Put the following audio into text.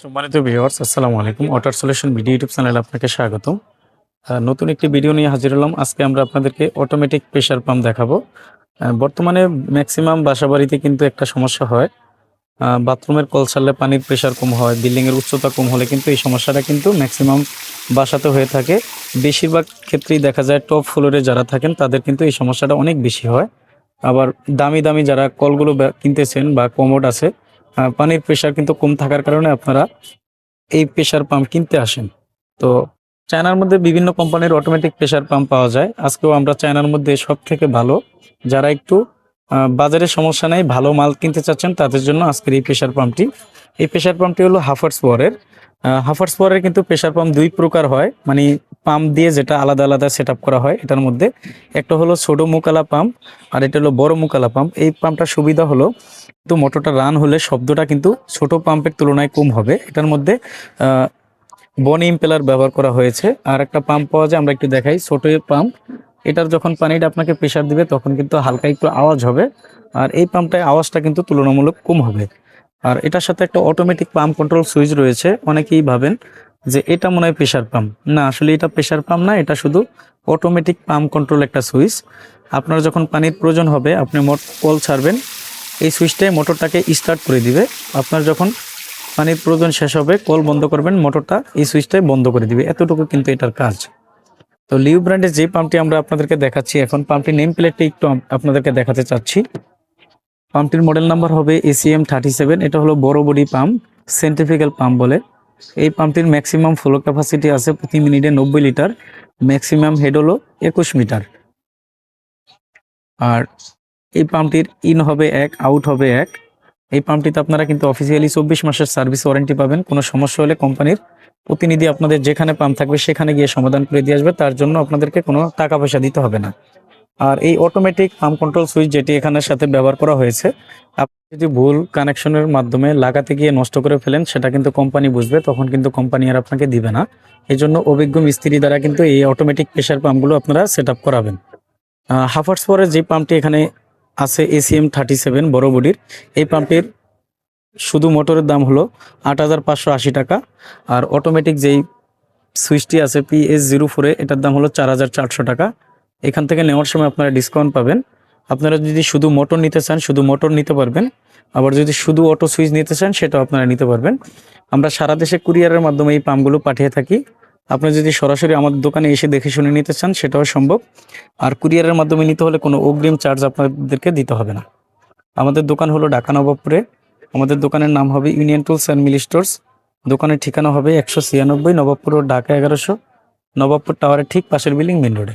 সম্মানিত ভিউয়ার্স আসসালামু আলাইকুম। ওয়াটার সলিউশন ভিডিও ইউটিউব চ্যানেলে আপনাকে স্বাগতম। আহ, নতুন একটি ভিডিও নিয়ে হাজির হলাম। আজকে আমরা আপনাদেরকে অটোমেটিক প্রেশার পাম্প দেখাবো। বর্তমানে ম্যাক্সিমাম বাসাবাড়িতে কিন্তু একটা সমস্যা হয়। বাথরুমের কল ছাড়লে পানির প্রেশার কম হয় বিল্ডিংয়ের উচ্চতা কম হলে কিন্তু এই সমস্যাটা কিন্তু ম্যাক্সিমাম বাসাতে হয়ে থাকে। বেশিরভাগ ক্ষেত্রেই দেখা যায় টপ ফ্লোরে যারা থাকেন তাদের কিন্তু এই সমস্যাটা অনেক বেশি হয়। আবার দামি দামি যারা কলগুলো কিনতেছেন বা কমোড আছে পানির প্রেশার কিন্তু কম থাকার কারণে আপনারা এই প্রেশার পাম্প কিনতে আসেন। তো চায়নার মধ্যে বিভিন্ন কোম্পানির অটোমেটিক প্রেশার পাম্প পাওয়া যায়। আজকেও আমরা চায়নার মধ্যে সব থেকে ভালো। যারা একটু বাজারে সমস্যা নেই, ভালো মাল কিনতে চাচ্ছেন, তাদের জন্য আজকের এই প্রেশার পাম্পটি এই প্রেশার পাম্পটি হলো হাফার্স পাওয়ারের হাফার্স পাওয়ারের কিন্তু প্রেশার পাম্প দুই প্রকার হয়। মানে পাম্প দিয়ে যেটা আলাদা আলাদা সেট করা হয়, এটার মধ্যে। একটা হলো ছোটো মুকালা পাম্প আর এটা হলো বড় মুকালা পাম্প এই পাম্পটার সুবিধা হলো, কিন্তু মোটরটা রান হলে শব্দটা কিন্তু ছোট পাম্পের তুলনায় কম হবে। এটার মধ্যে বন ইম্পেলার ব্যবহার করা হয়েছে। আর একটা পাম্প পাওয়া যায়, আমরা একটু দেখাই। ছোট পাম্প এটার যখন পানিটা আপনাকে প্রেশার দিবে, তখন কিন্তু হালকা একটু আওয়াজ হবে। আর এই পাম্পটায় আওয়াজটা কিন্তু তুলনামূলক কম হবে। আর এটার সাথে একটা অটোমেটিক পাম্প কন্ট্রোল সুইচ রয়েছে, অনেকেই ভাবেন যে এটা মনে হয় প্রেশার পাম্প না, আসলে এটা প্রেশার পাম্প না, এটা শুধু অটোমেটিক পাম্প কন্ট্রোল একটা সুইচ আপনার যখন পানির প্রয়োজন হবে, আপনি মোট কল ছাড়বেন, এই সুইচটাই মোটরটাকে স্টার্ট করে দিবে। আপনার যখন পানির প্রয়োজন শেষ হবে, কল বন্ধ করবেন মোটরটা এই সুইচটাই বন্ধ করে দিবে। এতটুকু কিন্তু এটার কাজ। তো লিউ ব্র্যান্ডের যে পাম্পটি আমরা আপনাদেরকে দেখাচ্ছি, এখন পাম্পটির নেম প্লেটটি একটু আপনাদেরকে দেখাতে চাচ্ছি। পাম্পটির মডেল নাম্বার হবে এসিএম থার্টি সেভেন এটা হলো বড় বডি পাম্প সেন্টিফিক্যাল পাম্প বলে। এই পাম্পটির ম্যাক্সিমাম ফ্লো ক্যাপাসিটি আছে প্রতি মিনিটে নব্বই লিটার ম্যাক্সিমাম হেড হলো একুশ মিটার। আর এই পাম্পটির ইন হবে এক আউট হবে এক। এই পাম্পটিতে আপনারা কিন্তু অফিসিয়ালি চব্বিশ মাসের সার্ভিস ওয়ারেন্টি পাবেন, কোনো সমস্যা হলে কোম্পানির প্রতিনিধি আপনাদের যেখানে পাম্প থাকবে সেখানে গিয়ে সমাধান করে দিয়ে আসবে, তার জন্য আপনাদেরকে কোনো টাকা পয়সা দিতে হবে না। আর এই অটোমেটিক পাম্প কন্ট্রোল সুইচ যেটি এখানের সাথে ব্যবহার করা হয়েছে, আপনি যদি ভুল কানেকশনের মাধ্যমে লাগাতে গিয়ে নষ্ট করে ফেলেন, সেটা কিন্তু কোম্পানি বুঝবে, তখন কিন্তু কোম্পানি আর আপনাকে দিবে না। এই জন্য অভিজ্ঞ মিস্ত্রি দ্বারা কিন্তু এই অটোমেটিক প্রেশার পাম্পগুলো আপনারা সেট করাবেন। হাফার্স পরের যে পাম্পটি এখানে আছে এসিএম থার্টি সেভেন বড় বডির, এই পাম্পটির শুধু মোটরের দাম হলো আট হাজার পাঁচশো আশি টাকা। আর অটোমেটিক যেই সুইচটি আছে পিএস জিরো ফোরে এটার দাম হলো চার হাজার চারশো টাকা। এখান থেকে নেওয়ার সময় আপনারা ডিসকাউন্ট পাবেন। আপনারা যদি শুধু মোটর নিতে চান, শুধু মোটর নিতে পারবেন। আবার যদি শুধু অটো সুইচ নিতে চান, সেটাও আপনারা নিতে পারবেন। আমরা সারা দেশে কুরিয়ারের মাধ্যমে এই পাম্পগুলো পাঠিয়ে থাকি। আপনি যদি সরাসরি আমাদের দোকানে এসে দেখে শুনে নিতে চান, সেটাও সম্ভব। আর কুরিয়ারের মাধ্যমে নিতে হলে কোনো অগ্রিম চার্জ আপনাদেরকে দিতে হবে না। আমাদের দোকান হলো ঢাকা নবাবপুরে। আমাদের দোকানের নাম হবে union tools and Mili stores দোকানের ঠিকানা হবে একশো ছিয়ানব্বই নবাবপুর রোড ঢাকা এগারোশো। নবাবপুর টাওয়ারের ঠিক পাশের বিল্ডিং মেন রোডে